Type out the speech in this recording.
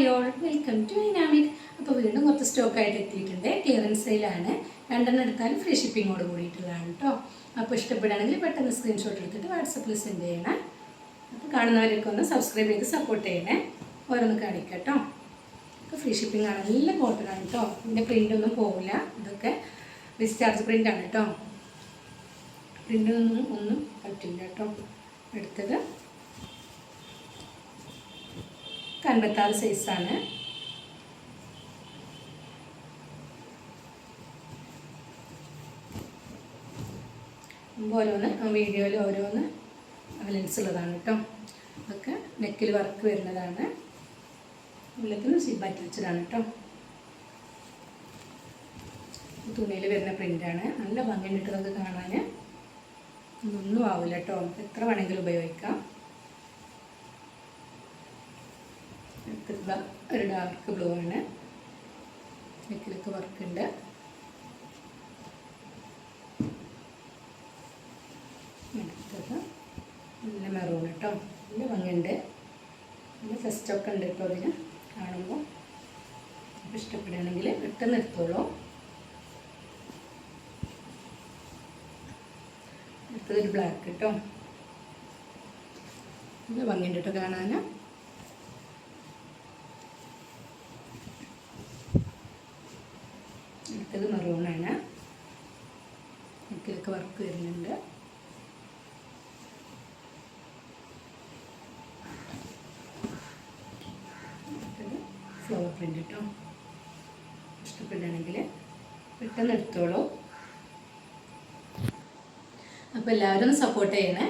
Hi all welcome to dynamic അപ്പോൾ വീണ്ടും കുറച്ച് സ്റ്റോക്കായിട്ട് എത്തിയിട്ടുണ്ട്. ക്ലിയറൻസ് സെയിലാണ് രണ്ടെണ്ണം എടുത്താലും ഫ്രീ ഷിപ്പിങ്ങോട് കൂടിയിട്ടുള്ളതാണ് കേട്ടോ അപ്പോൾ ഇഷ്ടപ്പെടുകയാണെങ്കിൽ പെട്ടെന്ന് സ്ക്രീൻഷോട്ട് എടുത്തിട്ട് വാട്സപ്പിൽ സെൻഡ് ചെയ്യണേ. അപ്പോൾ കാണുന്നവരൊക്കെ ഒന്ന് സബ്സ്ക്രൈബ് ചെയ്ത് സപ്പോർട്ട് ചെയ്യണേ. ഓരോന്ന് കാണിക്കട്ടോ കേട്ടോ അപ്പോൾ ഫ്രീ ഷിപ്പിംഗ് ആണ്. നല്ല കോട്ടൺ ആണ് കേട്ടോ ഇതിന്റെ പ്രിന്റ് ഒന്നും പോകില്ല ഇതൊക്കെ ഡിസ്ചാർജ് പ്രിന്റ് ആണ് കേട്ടോ പ്രിന്റൊന്നും ഒന്നും പറ്റില്ല കേട്ടോ എടുത്തത് അൻപത്താറ് സൈസാണ് ഓരോന്ന് വീഡിയോയിൽ ഓരോന്ന് ലെൻസ് ഉള്ളതാണ് കേട്ടോ അതൊക്കെ നെക്കിൽ വർക്ക് വരുന്നതാണ്. ഉള്ളത്തിന് സിബാറ്റ് വെച്ചതാണ് കേട്ടോ തുണിയിൽ വരുന്ന പ്രിന്റാണ് നല്ല ഭംഗി കിട്ടുന്നത് കാണാൻ. ഒന്നും ആവില്ല കേട്ടോ എത്ര വേണമെങ്കിലും ഉപയോഗിക്കാം. അടുത്തത് ഒരു ഡാർക്ക് ബ്ലൂ ആണ്. നെക്കിലൊക്കെ വർക്ക് ഉണ്ട്. അടുത്തത് നല്ല മെറൂൺ കേട്ടോ നല്ല ഭംഗിയുണ്ട്. നല്ല ഫെസ്റ്റൊക്കെ ഉണ്ട് കേട്ടോ അതിന് കാണുമ്പോൾ ഇഷ്ടപ്പെടുകയാണെങ്കിൽ പെട്ടെന്ന് എടുത്തോളൂ. അടുത്തതൊരു ബ്ലാക്ക് കേട്ടോ നല്ല ഭംഗിയുണ്ട് കേട്ടോ കാണാൻ അടുത്തത് മെറൂണാണ് ഇതിലൊക്കെ വർക്ക് വരുന്നുണ്ട്. ഫ്ലവർ പ്രിന്റ് കേട്ടോ ഇഷ്ടപ്പെടുകയാണെങ്കിൽ പെട്ടെന്ന് എടുത്തോളൂ. അപ്പോൾ എല്ലാവരും സപ്പോർട്ട് ചെയ്യണേ.